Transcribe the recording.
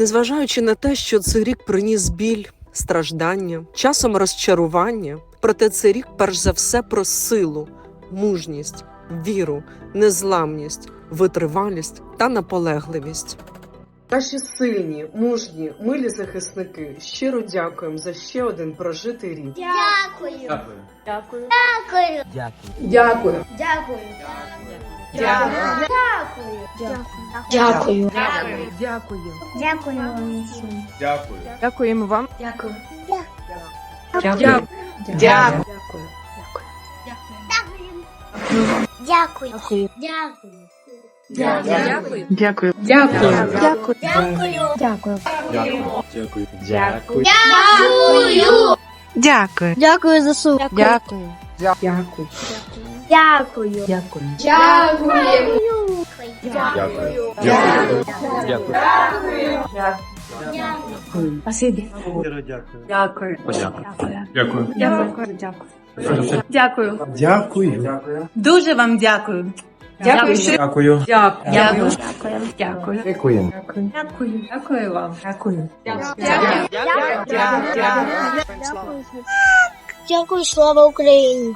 Незважаючи на те, що цей рік приніс біль, страждання, часом розчарування, проте цей рік перш за все про силу, мужність, віру, незламність, витривалість та наполегливість. Наші сильні, мужні, милі захисники щиро дякуємо за ще один прожитий рік. Дякую. Дякую. Дякую. Дякую. Дякую. Дякую. Дякую. Дякую. Дякую вам всім. Дякую. Дякуємо вам. Дякую. Дякую. Дякую. Дякую. Дякую. Дякую. Дякую. Дякую. Дякую. Дякую. Дякую. Дякую. Дякую. Дякую. Дякую. Дякую за суп. Дякую. Дякую. Дякую. Дякую. Дякую. Дякую. Дякую. Дякую. Дякую. Дякую. Подякую. Дякую. Дякую. Дякую. Дякую. Дякую. Дуже вам дякую. Дякую. щиро. Дякую. Дякую. Дякую. Дякую. Дякую. Дякую. Дякую вам. Дякую. Дякую, слава Україні!